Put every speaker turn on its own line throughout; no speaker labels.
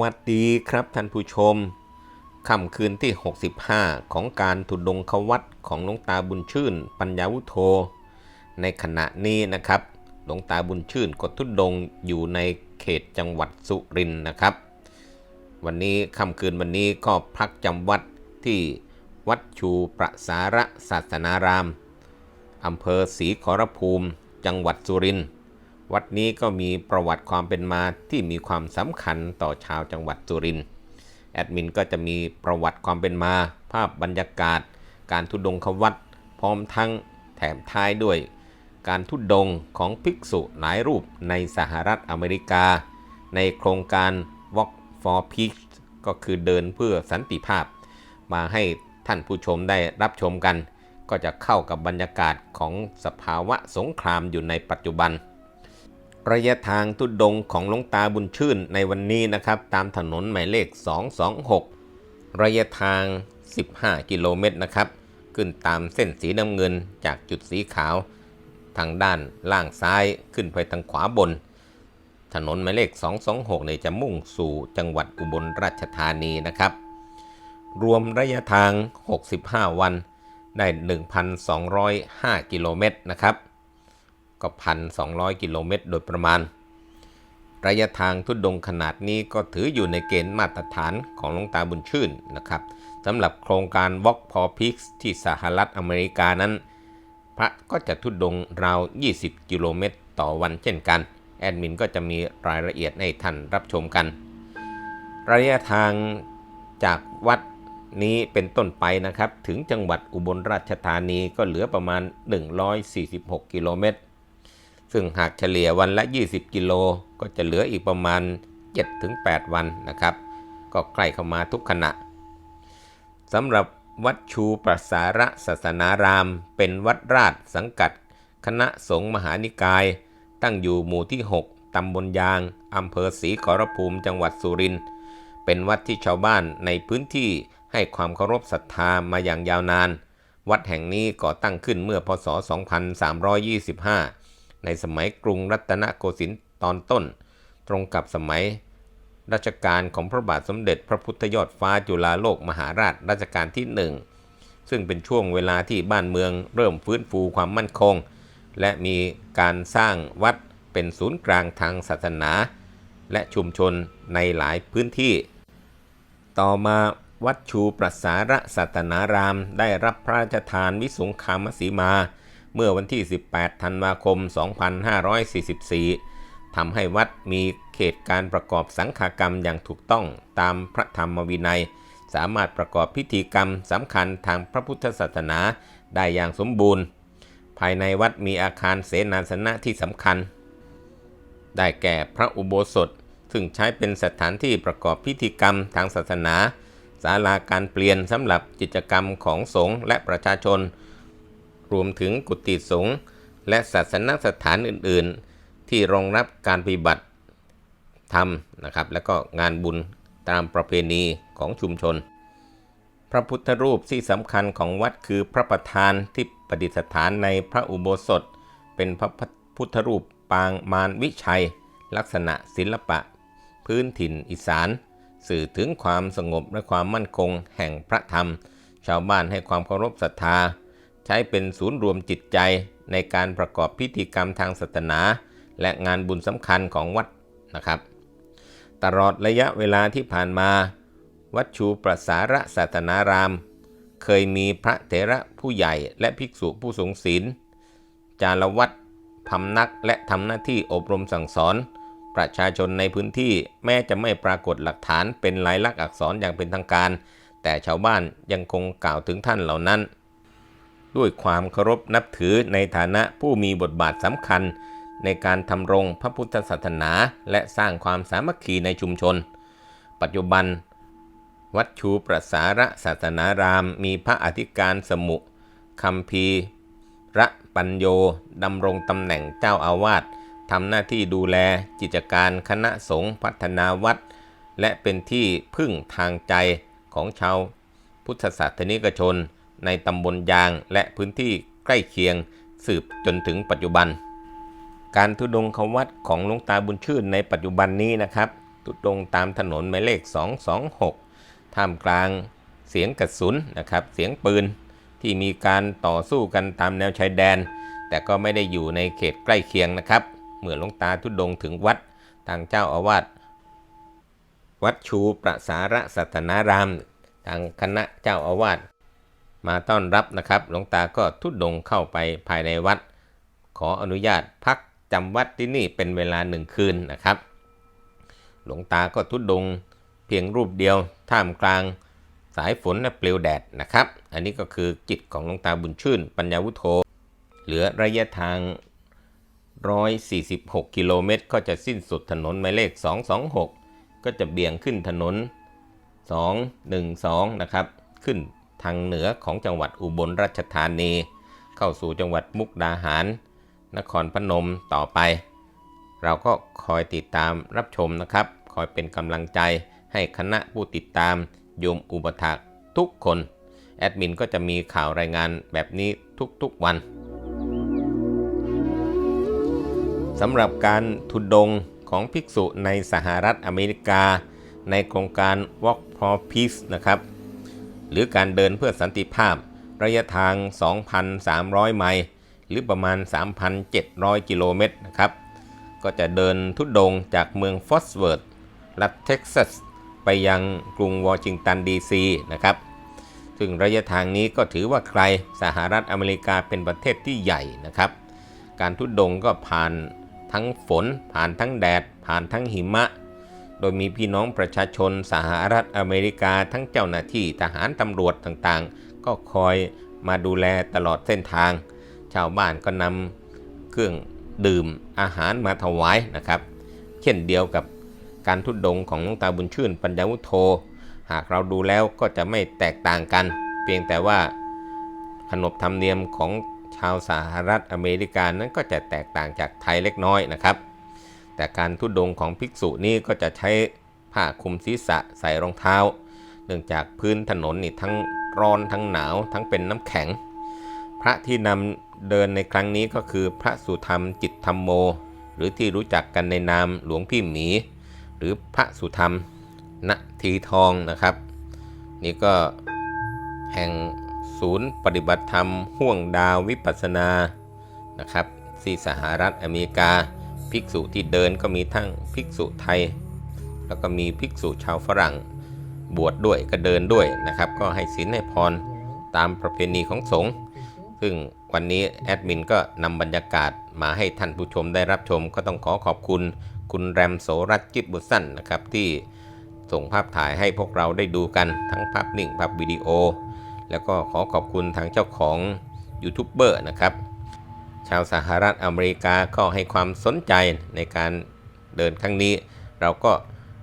วัสดีครับท่านผู้ชม ค่ำคืนที่ 65 ของการทุดงควัตของหลวงตาบุญชื่น ปัญญาวุโธ ในขณะนี้นะครับ หลวงตาบุญชื่นก็ทุดงอยู่ในเขตจังหวัดสุรินทร์นะครับ วันนี้ค่ำคืนวันนี้ก็พักจำวัดที่วัดชูประสาระศาสนารามอำเภอศรีขอรภูมิ จังหวัดสุรินทร์ วัดนี้ก็มีประวัติความเป็นมาที่มีความสำคัญต่อชาวจังหวัดสุรินทร์แอดมินก็จะมีประวัติความเป็นมา ภาพบรรยากาศ การทุดงควัดพร้อมทั้งแถมท้ายด้วย การทุดงของภิกษุหลายรูปในสหรัฐอเมริกา ในโครงการ Walk for Peace ก็คือเดินเพื่อสันติภาพ มาให้ท่านผู้ชมได้รับชมกัน ก็จะเข้ากับบรรยากาศของสภาวะสงครามอยู่ในปัจจุบัน ระยะทางทุดงของหลวงตาบุญชื่นในวันนี้นะครับ ตามถนนหมายเลข 226 ระยะทาง 15 กิโลเมตรนะครับ ขึ้นตามเส้นสีน้ำเงินจากจุดสีขาว ทางด้านล่างซ้ายขึ้นไปทางขวาบน ถนนหมายเลข 226เนี่ยจะมุ่งสู่จังหวัดอุบลราชธานีนะครับ รวมระยะทาง 65 วัน ได้ 1,205 กิโลเมตรนะครับ ก็พันสองกิโลเมตรโดยประมาณ ระยะทางทุดงขนาดนี้ก็ถืออยู่ในเกณฑ์มาตรฐานของหลวงตาบุญชื่นนะครับสำหรับโครงการ Walk for Peace ที่สหรัฐอเมริกานั้น พระก็จะทุดงราว 20 กิโลเมตรต่อวันเช่นกัน แอดมินก็จะมีรายละเอียดให้ท่านรับชมกัน ระยะทางจากวัดนี้เป็นต้นไปนะครับ ถึงจังหวัดอุบลราชธานีก็เหลือประมาณ 146 กิโลเมตร ซึ่งหากเฉลี่ยวันละ 20 กิโลก็จะเหลืออีกประมาณ 7-8 วันนะครับ ก็ใกล้เข้ามาทุกขณะสำหรับวัดชูประสาระศาสนาราม เป็นวัดราชสังกัด คณะสงฆ์มหานิกาย ตั้งอยู่หมู่ที่ 6 ตำบลยาง อำเภอศรีขอรภูมิจังหวัดสุรินทร์เป็นวัดที่ชาวบ้านในพื้นที่ให้ความเคารพศรัทธามาอย่างยาวนาน วัดแห่งนี้ก่อตั้งขึ้นเมื่อพศ 2325 ในสมัยกรุงรัตนโกสินทร์ตอนต้น ตรงกับสมัยรัชกาลของพระบาทสมเด็จพระพุทธยอดฟ้าจุฬาโลกมหาราชรัชกาลที่หนึ่งซึ่งเป็นช่วงเวลาที่บ้านเมืองเริ่มฟื้นฟูความมั่นคง และมีการสร้างวัดเป็นศูนย์กลางทางศาสนา และชุมชนในหลายพื้นที่ ต่อมาวัดชูประสาระสัตนาราม ได้รับพระราชทานวิสุงคามสีมา เมื่อวันที่ 18 ธันวาคม 2544 ทำให้วัดมีเขตการประกอบสังฆกรรมอย่างถูกต้องตามพระธรรมวินัย สามารถประกอบพิธีกรรมสำคัญทางพระพุทธศาสนาได้อย่างสมบูรณ์ ภายในวัดมีอาคารเสนาสนะที่สำคัญ ได้แก่พระอุโบสถ ซึ่งใช้เป็นสถานที่ประกอบพิธีกรรมทางศาสนาศาลาการเปลี่ยนสำหรับกิจกรรมของสงฆ์และประชาชน รวมถึงกุฏิสงฆ์และศาสนสถานอื่นๆ ที่รองรับการปฏิบัติธรรมนะครับ และก็งานบุญตามประเพณีของชุมชน พระพุทธรูปที่สำคัญของวัดคือพระประธานที่ประดิษฐานในพระอุโบสถ เป็นพระพุทธรูปปางมารวิชัย ลักษณะศิลปะ พื้นถิ่นอีสาน สื่อถึงความสงบและความมั่นคงแห่งพระธรรม ชาวบ้านให้ความเคารพศรัทธา ใช้เป็นศูนย์รวมจิตใจในการประกอบพิธีกรรมทางศาสนา และงานบุญสำคัญของวัดนะครับ ตลอดระยะเวลาที่ผ่านมา วัดชูประสาระศาสนาราม เคยมีพระเถระผู้ใหญ่และภิกษุผู้ทรงศีลจารวัดพำนักและทำหน้าที่อบรมสั่งสอน ประชาชนในพื้นที่แม้จะไม่ปรากฏหลักฐานเป็นลายลักษณ์อักษรอย่างเป็นทางการ แต่ชาวบ้านยังคงกล่าวถึงท่านเหล่านั้น ด้วยความเคารพนับถือในฐานะผู้มีบทบาทสำคัญ ในการทำรงพระพุทธศาสนา และสร้างความสามัคคีในชุมชน ปัจจุบัน วัดชูประสาระศาสนาราม มีพระอธิการสมุคัมภีระปัญโยดำรงตำแหน่งเจ้าอาวาสทำหน้าที่ดูแลกิจการคณะสงฆ์พัฒนาวัด และเป็นที่พึ่งทางใจของชาวพุทธศาสนิกชน ในตำบลยางและพื้นที่ใกล้เคียงสืบจนถึงปัจจุบัน การทุดงควัดของหลวงตาบุญชื่นในปัจจุบันนี้นะครับทุดงตามถนนหมายเลข 226 ท่ามกลางเสียงกระสุนนะครับเสียงปืนที่มีการต่อสู้กันตามแนวชายแดน แต่ก็ไม่ได้อยู่ในเขตใกล้เคียงนะครับ เมื่อหลวงตาทุดงถึงวัดทางเจ้าอาวาสวัดชูประสาระสัตนาราม ทางคณะเจ้าอาวาส มาต้อนรับนะครับ หลวงตาก็ทุดดงเข้าไปภายในวัด ขออนุญาตพักจำวัดที่นี่เป็นเวลาหนึ่งคืนนะครับ หลวงตาก็ทุดงเพียงรูปเดียวท่ามกลางสายฝนและเปลวแดดนะครับ อันนี้ก็คือจิตของหลวงตาบุญชื่น ปัญญาวุโธ เหลือระยะทาง 146 กิโลเมตร ก็จะสิ้นสุดถนนหมายเลข 226 ก็จะเบี่ยงขึ้นถนน 212 นะครับ ขึ้น ทางเหนือของจังหวัดอุบลราชธานี เข้าสู่จังหวัดมุกดาหาร นครพนมต่อไป เราก็คอยติดตามรับชมนะครับ คอยเป็นกำลังใจให้คณะผู้ติดตามโยมอุปถากทุกคน แอดมินก็จะมีข่าวรายงานแบบนี้ทุกๆวันสำหรับการทุดงของภิกษุในสหรัฐอเมริกา ในโครงการ Walk for Peace นะครับ หรือการเดินเพื่อสันติภาพ ระยะทาง 2,300 ไมล์หรือประมาณ 3,700 กิโลเมตรนะครับ ก็จะเดินทุดดงจากเมืองฟอสเวิร์ดรัฐเท็กซัส ไปยังกรุงวอชิงตันดีซีนะครับ ซึ่งระยะทางนี้ก็ถือว่าใครสหรัฐอเมริกาเป็นประเทศที่ใหญ่นะครับ การทุดดงก็ผ่านทั้งฝน ผ่านทั้งแดด ผ่านทั้งหิมะ โดยมีพี่น้องประชาชนสหรัฐอเมริกาทั้งเจ้าหน้าที่ทหารตำรวจต่างๆ ก็คอยมาดูแลตลอดเส้นทาง ชาวบ้านก็นำเครื่องดื่มอาหารมาถวายนะครับ เช่นเดียวกับการทุดดงของหลวงตาบุญชื่นปัญญาวุโธ หากเราดูแล้วก็จะไม่แตกต่างกัน เพียงแต่ว่าขนบธรรมเนียมของชาวสหรัฐอเมริกานั้นก็จะแตกต่างจากไทยเล็กน้อยนะครับ แต่การทุดงของภิกษุนี้ก็จะใช้ผ้าคลุมศีรษะใส่รองเท้า เนื่องจากพื้นถนนนี่ทั้งร้อนทั้งหนาวทั้งเป็นน้ำแข็ง พระที่นำเดินในครั้งนี้ก็คือพระสุธรรมจิตธรรมโม หรือที่รู้จักกันในนามหลวงพี่หมี หรือพระสุธรรมณทีทองนะครับ นี่ก็แห่งศูนย์ปฏิบัติธรรมห่วงดาววิปัสสนานะครับที่สหรัฐอเมริกา ภิกษุที่เดินก็มีทั้งภิกษุไทย แล้วก็มีภิกษุชาวฝรั่ง บวชดด้วยก็เดินด้วยนะครับ ก็ให้ศีลให้พรตามประเพณีของสงฆ์ซึ่งวันนี้แอดมินก็นำบรรยากาศมาให้ท่านผู้ชมได้รับชม ก็ต้องขอขอบคุณคุณแรมโสรัตจิตบุตรสั้นนะครับที่ส่งภาพถ่ายให้พวกเราได้ดูกันทั้งภาพนิ่งภาพวิดีโอ แล้วก็ขอขอบคุณทางเจ้าของยูทูบเบอร์นะครับ ชาวสหรัฐอเมริกาก็ให้ความสนใจในการเดินครั้งนี้ เราก็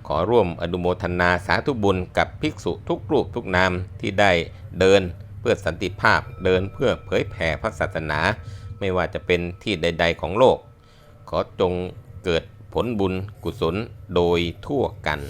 ขอร่วมอนุโมทนาสาธุบุญกับภิกษุทุกรูปทุกนามที่ได้เดินเพื่อสันติภาพเดินเพื่อเผยแผ่พระศาสนา ไม่ว่าจะเป็นที่ใด ๆ ของโลก ขอจงเกิดผลบุญกุศลโดยทั่วกัน